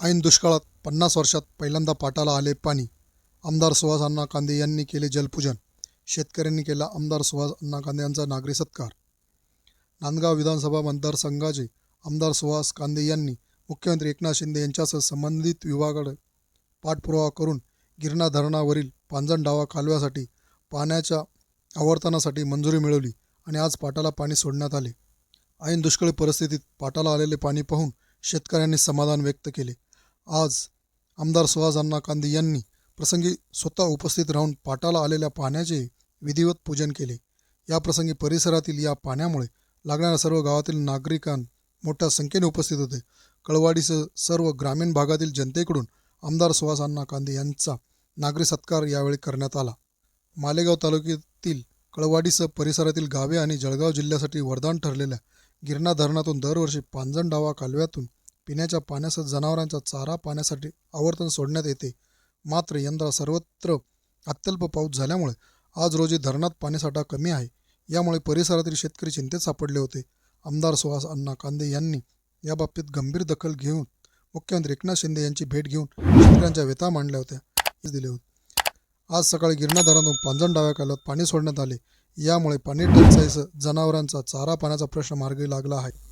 ऐन दुष्काळात पन्नास वर्षात पहिल्यांदा पाटाला आले पाणी. आमदार सुहास अण्णा कांदे यांनी केले जलपूजन. शेतकऱ्यांनी केला आमदार सुहास अण्णा कांदे यांचा नागरी सत्कार. नांदगाव विधानसभा मतदारसंघाचे आमदार सुहास कांदे यांनी मुख्यमंत्री एकनाथ शिंदे यांच्यासह संबंधित विभागाकडे पाठपुरावा करून गिरणा धरणावरील पांजण डावा कालव्यासाठी पाण्याच्या आवर्तनासाठी मंजुरी मिळवली आणि आज पाटाला पाणी सोडण्यात आले. ऐन दुष्काळी परिस्थितीत पाटाला आलेले पाणी पाहून शेतकऱ्यांनी समाधान व्यक्त केले. आज आमदार सुहास अण्णा कांदे यांनी प्रसंगी स्वतः उपस्थित राहून पाटाला आलेल्या पाण्याचे विधिवत पूजन केले. या प्रसंगी परिसरातील या पाण्यामुळे लागणाऱ्या सर्व गावातील नागरिकां मोठ्या संख्येने उपस्थित होते. कळवाडीसह सर्व ग्रामीण भागातील जनतेकडून आमदार सुहास अण्णा कांदे यांचा नागरी सत्कार यावेळी करण्यात आला. मालेगाव तालुक्यातील कळवाडीसह परिसरातील गावे आणि जळगाव जिल्ह्यासाठी वरदान ठरलेल्या गिरणा धरणातून दरवर्षी पांजण डावा कालव्यातून पिण्याच्या पाण्यासह जनावरांचा चारा पाण्यासाठी आवर्तन सोडण्यात येते. मात्र यंदा सर्वत्र अत्यल्प पाऊस झाल्यामुळे आज रोजी धरणात पाणीसाठा कमी आहे. यामुळे परिसरातील शेतकरी चिंतेत सापडले होते. आमदार सुहास अण्णा कांदे यांनी याबाबतीत गंभीर दखल घेऊन मुख्यमंत्री एकनाथ शिंदे यांची भेट घेऊन शेतकऱ्यांच्या व्यथा मांडल्या होत्या. दिले होते. आज सकाळी गिरणा धरणातून पांजण डाव्या कालव्यात पाणी सोडण्यात आले. यामुळे पाणी टंचाईसह जनावरांचा चारा पाण्याचा प्रश्न मार्गी लागला आहे.